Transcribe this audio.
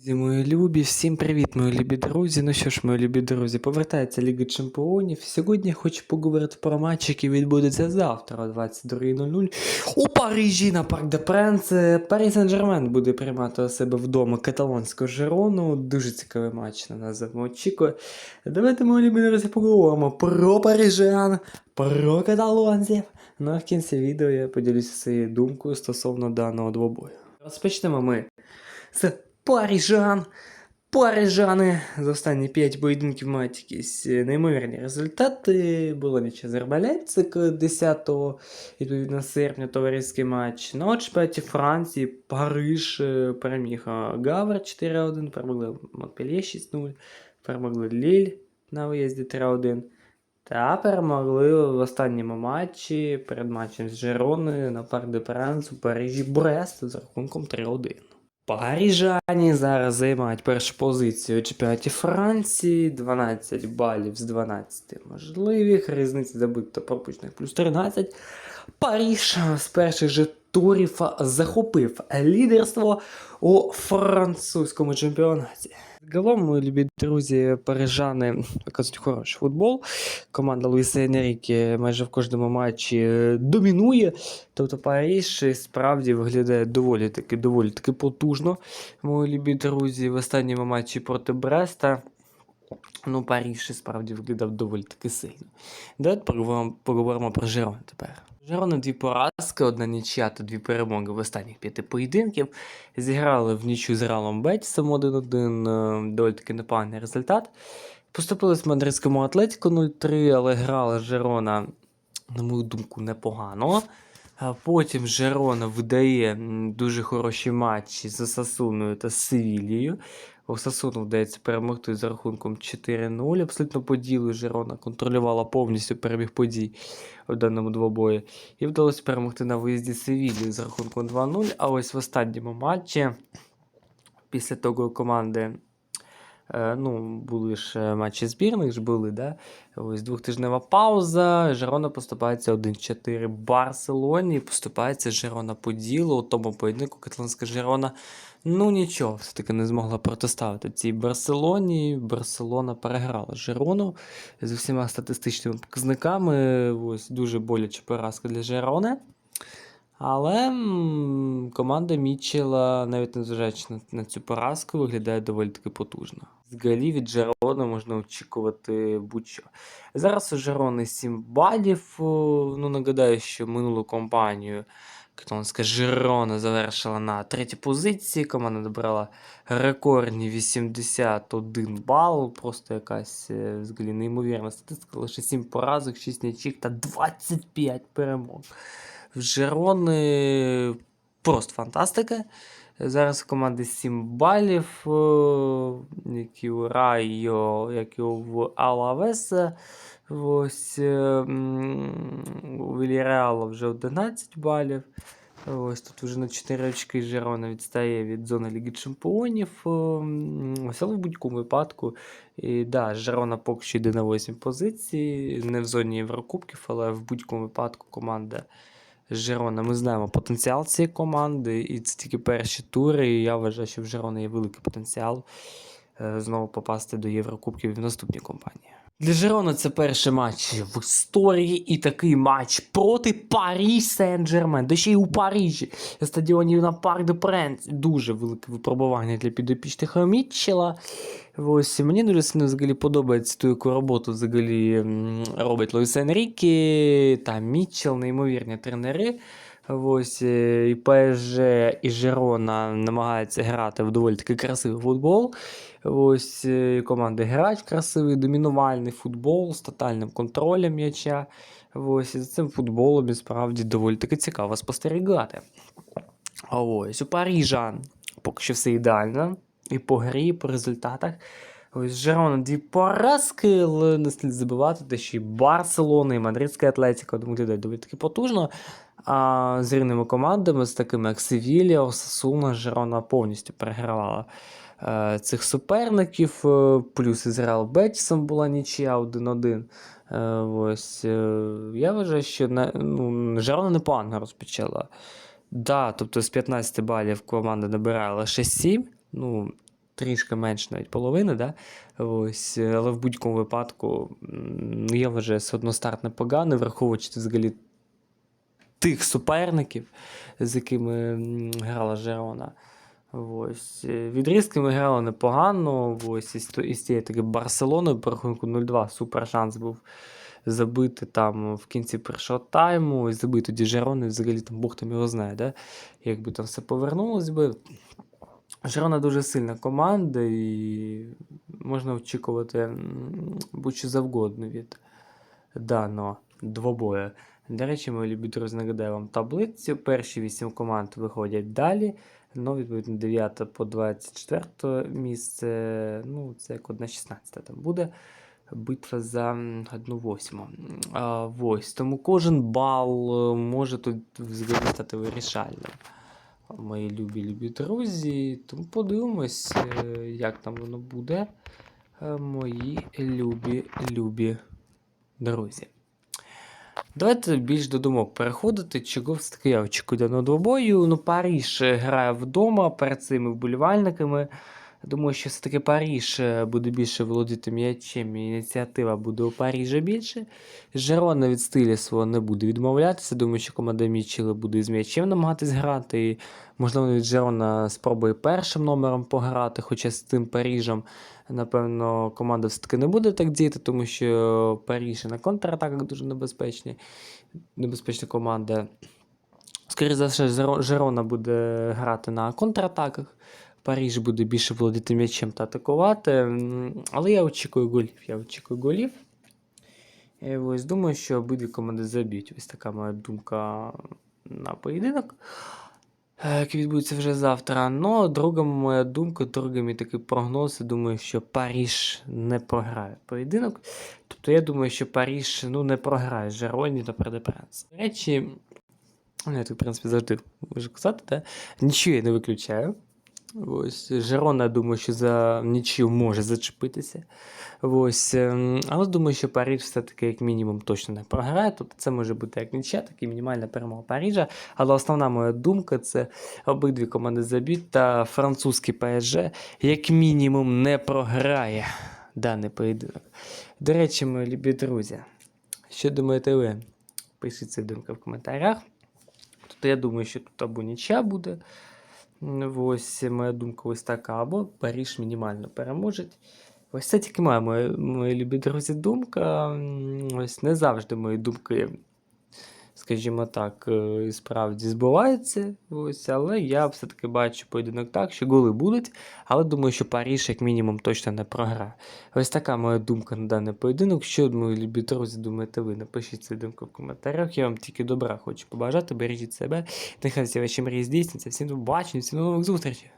Друзі, мої любі, всім привіт, мої любі друзі. Ну що ж, мої любі друзі, повертається Ліга Чемпіонів. Сьогодні я хочу поговорити про матч, який відбудеться завтра о 22.00 у Парижі на Парк де Пренс. Парі Сен-Жермен буде приймати у себе вдома каталонську Жерону. Дуже цікавий матч на нас очікує. Давайте, мої любі друзі, поговоримо про парижан, про каталонців. Ну а в кінці відео я поділюся своєю думкою стосовно даного двобою. Розпочнемо ми з парижан. Парижани за останні 5 поєдинків мають якісь е, неймовірні результати. Було з Арбалетцик 10 відповідно серпня товариський матч. На чемпіонаті Франції Париж е, переміг Гавр 4-1, перемогли Монпельє 6-0, перемогли Ліль на виїзді 3-1. Та перемогли в останньому матчі перед матчем з Жерони на Парк де Пранс у Парижі Брест з рахунком 3-1. Парижані зараз займають першу позицію у чемпіонаті Франції, 12 балів з 12 можливих, різниця забитих та пропущених плюс 13. Паріж з перших же турів захопив лідерство у французькому чемпіонаті. Загалом, мої любі друзі, парижани показують хороший футбол. Команда Луїса Енріки майже в кожному матчі домінує. Тобто Париж справді виглядає доволі таки доволі таки потужно. Мої любі друзі, в останньому матчі проти Бреста. Ну, Париж справді виглядав доволі таки сильно. Давайте поговоримо, поговоримо про Жерон тепер. Жерона дві поразки, одна нічия та дві перемоги в останніх п'яти поєдинків. Зіграли в нічю з Ралом Бетісом 1-1, е, доволі таки непоганий результат. Поступились мадридському Атлетику 0-3, але грала Жерона, на мою думку, непогано. А потім Жерона видає дуже хороші матчі з Сасуною та Севілією. У Сасуну вдається перемогти за рахунком 4-0. Абсолютно по ділу Жерона контролювала повністю перебіг подій у даному двобої. І вдалося перемогти на виїзді Севілії за рахунком 2-0. А ось в останньому матчі, після того команди. Е, ну, були ж е, матчі збірних ж були, да? Ось двохтижнева пауза. Жерона поступається 1-4 Барселоні. Поступається Жерона по ділу. У тому поєдинку каталонська Жерона. Ну нічого, все-таки не змогла протиставити цій Барселоні. Барселона переграла Жерону з усіма статистичними показниками. Ось дуже боляча поразка для Жерони. Але команда Мітчела, навіть незважаючи на цю поразку, виглядає доволі таки потужно. Голів від Жерона можна очікувати будь-що. Зараз у Жерони 7 балів. Ну, нагадаю, що минулу кампанію каталонська Жерона завершила на третій позиції. Команда добрала рекордні 81 бал. Просто якась е, взагалі неймовірна статистика. Лише 7 поразок, 6 нічик та 25 перемог. В Жерони просто фантастика. Зараз в команди 7 балів, е, як і у Райо, як і в Алавеса. Ось е, у Вільяреала вже 11 балів. Ось тут вже на 4 очки Жерона відстає від зони Ліги Чемпіонів. е, Ось, але в будь-якому випадку. І, да, Жерона поки що йде на 8 позиції, не в зоні Єврокубків, але в будь-якому випадку команда Жерона. Ми знаємо потенціал цієї команди, і це тільки перші тури. І я вважаю, що в Жерона є великий потенціал е, знову попасти до Єврокубків в наступній компанії. Для Жерона це перший матч в історії, і такий матч проти Парі Сен-Жермен, де ще й у Парижі, на стадіоні на Парк де Пренс. Дуже велике випробування для підопічних Мітчела. Ось мені дуже сильно взагалі подобається ту, яку роботу взагалі робить Луїс Енрікі та Мітчел, неймовірні тренери. Ось е, і ПСЖ, і Жерона намагаються грати в доволі таки красивий футбол. Ось е, команди грають красивий, домінувальний футбол з тотальним контролем м'яча. Ось і за цим футболом і справді доволі таки цікаво спостерігати. Ось у Парижан поки що все ідеально. І по грі, і по результатах. Ось Жерона дві поразки, але не слід забувати, те, що і Барселона, і Мадридська Атлетика виглядає доволі таки потужно. А з рівними командами, з такими як Севілія, Осасуна, Жерона повністю перегравала е, цих суперників. Е, Плюс із Реал Бетісом була нічия 1-1. Е, ось, е, я вважаю, що на, ну, Жерона непогано розпочала. Да, тобто з 15 балів команда набирає лише 7. Ну, трішки менше навіть половини, да? Ось, але в будь-якому випадку, м, ну, вважаю, все одно непоганий, враховуючи взагалі тих суперників, з якими грала Жерона. Ось. е, Відрізки ми грали непогано. Ось із, із цієї таки Барселони по рахунку 0-2 супер шанс був забити там в кінці першого тайму. І забити тоді Жерони, взагалі там Бог там його знає, да? якби там все повернулось би. Жерона дуже сильна команда, і можна очікувати будь-що завгодно від даного двобою. До речі, мої любі друзі, нагадаю вам таблицю. Перші 8 команд виходять далі. Ну, відповідно, 9 по 24 місце. Ну, це як 1-16 там буде. Битва за 1-8. А, ось. Тому кожен бал е, може тут взагалі стати вирішальним. Мої любі любі друзі. Тому подивимось, е, як там воно буде. Е, Мої любі любі друзі. Давайте більш до думок переходити. Чого все таки я очікую даного двобою. Ну, Паріж грає вдома перед цими вболівальниками. Думаю, що все-таки Паріж е, буде більше володіти м'ячем, і ініціатива буде у Парижа більше. Жерона від стилю свого не буде відмовлятися. Думаю, що команда Мічела буде з м'ячем намагатись грати. І, можливо, від Жерона спробує першим номером пограти, хоча з тим Паріжем, напевно, команда все-таки не буде так діяти, тому що Паріж і на контратаках дуже небезпечні. Небезпечна команда. Скоріше за все, Жерона буде грати на контратаках. Паріж буде більше володіти м'ячем та атакувати. Але я очікую голів. Я очікую голів. І ось думаю, що обидві команди заб'ють. Ось така моя думка на поєдинок, е, який відбудеться вже завтра. Ну, друга моя думка, другий мій такий прогноз. я Думаю, що Паріж не програє поєдинок. Тобто я думаю, що Паріж ну, не програє Жероні та Преде Пренс. До речі, ну, я так, в принципі, завжди можу казати, да? нічого я не виключаю. Ось, Жерона, думаю, що за нічию може зачепитися. Ось, ем, але думаю, що Париж все-таки як мінімум точно не програє. Тобто це може бути як нічия, так і мінімальна перемога Парижа. Але основна моя думка це обидві команди заб'ють та французький ПСЖ як мінімум не програє даний поєдинок. До речі, мої любі друзі, що думаєте ви? Пишіть свої думки в коментарях. Тобто я думаю, що тут або нічия буде. Ось моя думка ось така, або Паріж мінімально переможе. Ось це тільки моя, моя, мої любі друзі, думка. Ось не завжди мої думки, скажімо так, е, і справді збуваються. Ось, але я все-таки бачу поєдинок так, що голи будуть, але думаю, що Паріж як мінімум точно не програє. Ось така моя думка на даний поєдинок. Що, мої любі друзі, думаєте ви? Напишіть свою думку в коментарях. Я вам тільки добра хочу побажати. Бережіть себе. Нехай всі ваші мрії здійсняться. Всім побачення, всім нових зустрічей.